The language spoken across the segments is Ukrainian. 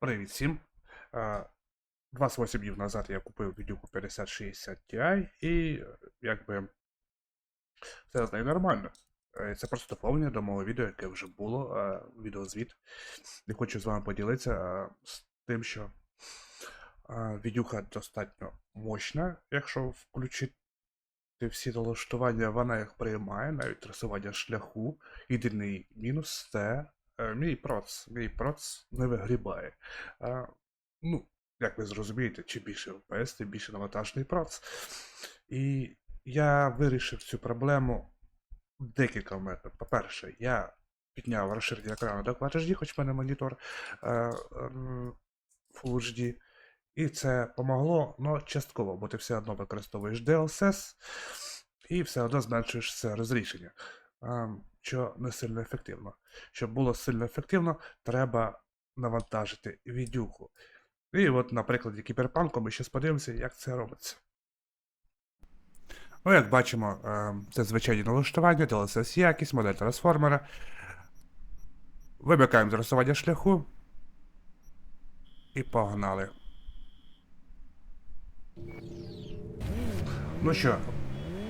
Привіт всім. Е, 28 днів назад я купив відюку 5060 Ti і якби все з нею нормально. Е, Це просто доповнення до мого відео, яке вже було, відеозвіт. І хочу з вами поділитися з тим, що відюха достатньо мощна, якщо включити всі налаштування, вона їх приймає, навіть трасування шляху. Єдиний мінус це мій проц. Мій проц не вигрібає. А, ну, як ви зрозумієте, чим більше FPS, тим більше навантажений проц. І я вирішив цю проблему декілька методів. По-перше, я підняв розширення екрану до Quad HD, хоч в мене монітор е, Full HD. І це помогло, але частково, бо ти все одно використовуєш DLSS і все одно зменшуєш це розрішення, а, що не сильно ефективно. Щоб було сильно ефективно, треба навантажити відюху. І от на прикладі кіберпанку ми ще подивимося, як це робиться. Ну, як бачимо, е, це звичайні налаштування, DLSS якість, модель трансформера. Вимикаємо зростання шляху. І погнали. Ну що,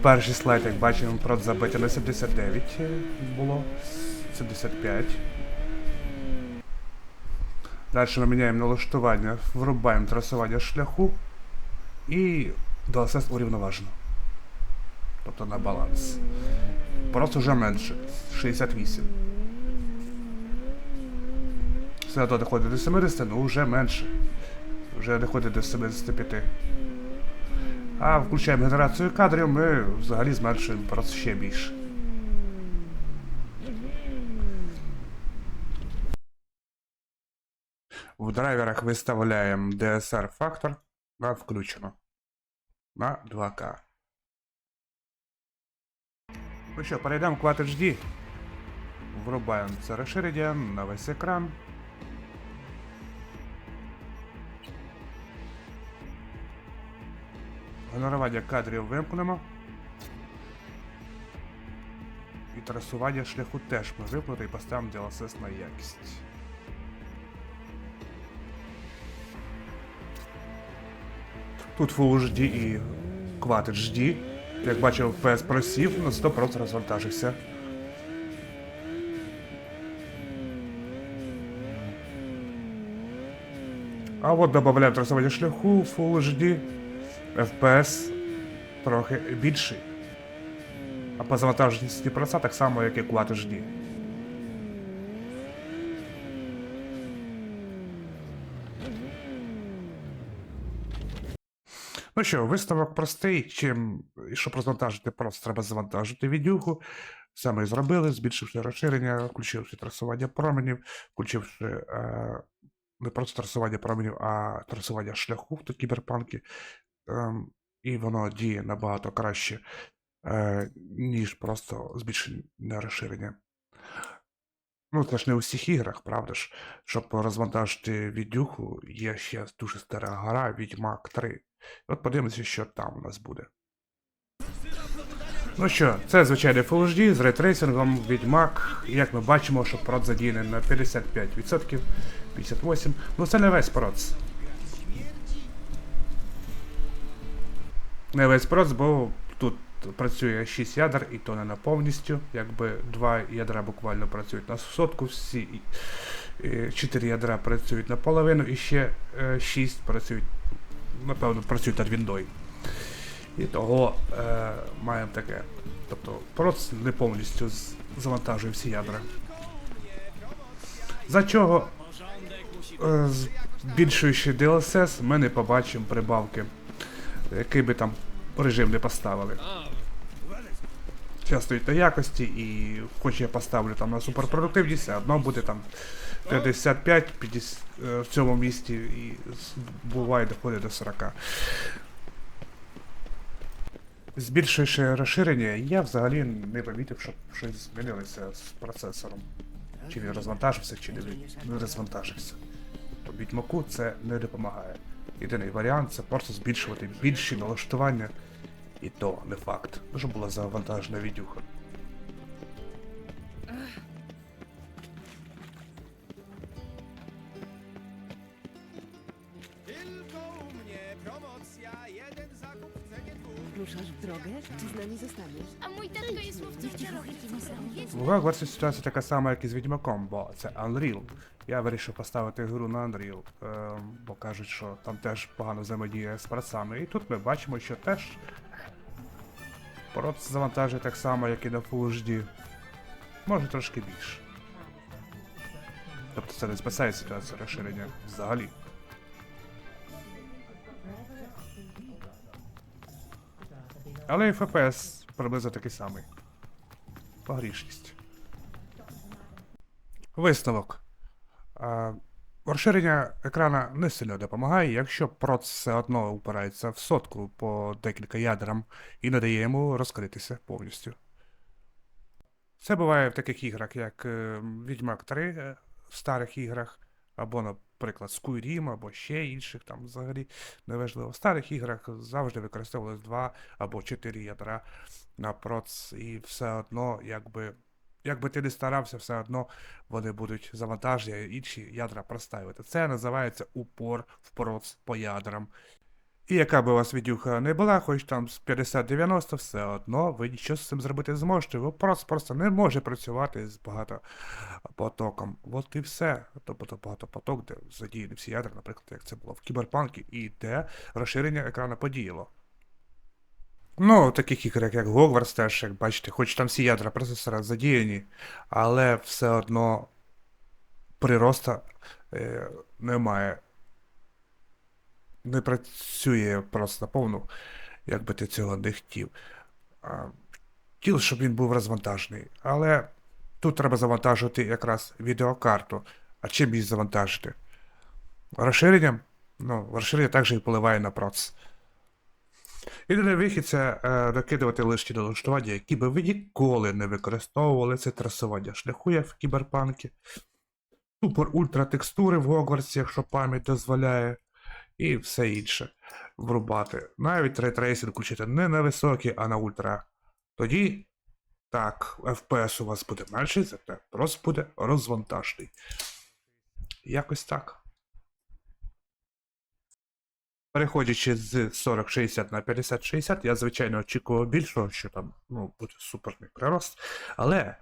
перший слайд, як бачимо, прот забиття на 79 було. 75. Далі ми міняємо налаштування, врубаємо трасування шляху і DLSS урівноважено. Тобто на баланс. Просто вже менше. 68. Все одно доходить до 70, ну вже менше. Вже доходить до 75. А включаємо генерацію кадрів, ми взагалі зменшуємо просто ще більше. В драйверах виставляємо DSR фактор на включено. На 2К. Ну що, перейдемо в Quad HD. Врубаємо це розширення на весь екран. Генерування кадрів вимкнемо. І трасування шляху теж ми вимкнути і поставимо DLSS на якість. Тут Full HD і Quad HD. Як бачив, FPS просів, на 100% розвантажився. А от додаємо трасування шляху Full HD. FPS трохи більший. А по завантаженості проца так само, як і Quad HD. Ну що, виставок простий, чим, щоб розвантажити просто треба завантажити відюху. Ми і зробили, збільшивши розширення, включивши трасування променів, включивши е, не просто трасування променів, а трасування шляху в кіберпанки. Ем, і воно діє набагато краще, е, ніж просто збільшення розширення. Ну, це ж не у всіх іграх, правда ж? Щоб розвантажити відюху, є ще дуже стара гра Відьмак 3. От подивимося, що там у нас буде. Ну що, це звичайний Full HD з рейтрейсингом Відьмак. Як ми бачимо, що прот задіяний на 55%, 58%. Ну це не весь проц. Не весь проц, бо тут працює 6 ядер, і то не на повністю. Якби два ядра буквально працюють на сотку, всі 4 ядра працюють наполовину, і ще 6 працюють, напевно, працюють над віндою. І того е, маємо таке. Тобто проц не повністю завантажує всі ядра. За чого, е, збільшуючи DLSS, ми не побачимо прибавки, який би там режим не поставили. Зараз стоїть на якості, і хоч я поставлю там на суперпродуктивність, все одно буде там 55 50, е, в цьому місті і буває доходить до 40. Збільшуючи розширення, я взагалі не помітив, щоб щось змінилося з процесором. Чи він розвантажився, чи не, розвантажився. Тобто відьмаку це не допомагає. Єдиний варіант це просто збільшувати більші налаштування, і то не факт, щоб була завантажена відюха. Promocja, jeden zakup w cenie dwóch. Ruszasz w drogę, czy z nami zostaniesz? A mój tatko jest łowcą czarownic. В Hogwarts ситуація така сама, як і з Відьмаком, бо це Unreal. Я вирішив поставити гру на Unreal, е, бо кажуть, що там теж погано взаємодіє з працами. І тут ми бачимо, що теж проц завантажує так само, як і на Full HD. Може трошки більше. Тобто це не спасає ситуацію розширення взагалі. Але і FPS приблизно такий самий. Погрішність. Висновок. Розширення екрана не сильно допомагає, якщо проц все одно упирається в сотку по декілька ядрам і не дає йому розкритися повністю. Це буває в таких іграх, як е, Відьмак 3 е, в старих іграх, або, наприклад, Skyrim, або ще інших, там взагалі неважливо. В старих іграх завжди використовувалось 2 або 4 ядра на проц, і все одно, якби. Якби ти не старався, все одно вони будуть завантажені, інші ядра проставити. Це називається упор в проц по ядрам. І яка би у вас відюха не була, хоч там з 50-90, все одно ви нічого з цим зробити не зможете. Ви просто, просто не може працювати з багатопотоком. От і все. Тобто багатопоток, де задіяні всі ядра, наприклад, як це було в кіберпанкі, і де розширення екрана подіяло. Ну, таких іграх, як Hogwarts теж, як бачите, хоч там всі ядра процесора задіяні, але все одно прироста е, немає. Не працює просто наповну, як би ти цього не хотів. Хотів, щоб він був розвантажений. Але тут треба завантажувати якраз відеокарту. А чим її завантажити? Розширенням? Ну, розширення також і впливає на процес. Єдиний вихід це е, докидувати лише ті налаштування, які би ви ніколи не використовували це трасування шляху, як в кіберпанкі. Супер ультра текстури в Гогвартсі, якщо пам'ять дозволяє, і все інше врубати. Навіть рейтрейсинг включити не на високий, а на ультра. Тоді так, FPS у вас буде менший, зате просто буде розвантажний. Якось так. Переходячи з 4060 на 5060, я звичайно очікував більшого, що там ну, буде суперний прирост. Але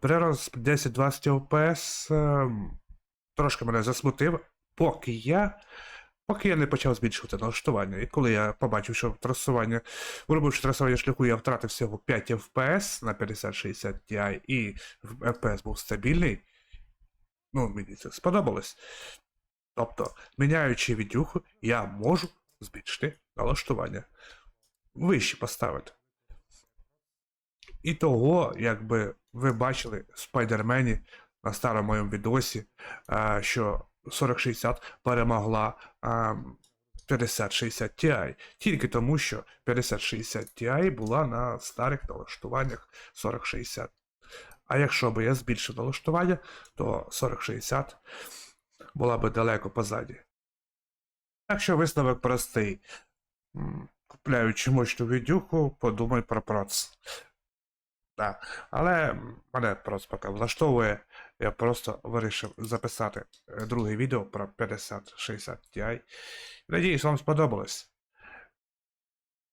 прирост 10-20 FPS ем, трошки мене засмутив, поки я. Поки я не почав збільшувати налаштування. І коли я побачив, що трасування, виробивши трасування шляху, я втратив всього 5 FPS на 5060 Ti, і FPS був стабільний. Ну, мені це сподобалось. Тобто, міняючи відюху, я можу збільшити налаштування. Вище поставити. І того, якби ви бачили в Спайдермені на старому моєму відосі, що 4060 перемогла 5060 Ti. Тільки тому, що 5060 Ti була на старих налаштуваннях 4060. А якщо би я збільшив налаштування, то 4060 була би далеко позаді. Так що висновок простий. Купляючи мощну відюху, подумай про проц. Так. Але мене просто поки влаштовує. Я просто вирішив записати е, друге відео про 5060 Ti. Надіюсь, вам сподобалось.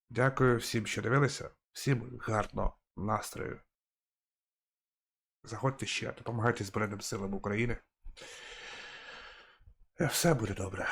Дякую всім, що дивилися. Всім гарного настрою. Заходьте ще, допомагайте Збройним силам України. І все буде добре.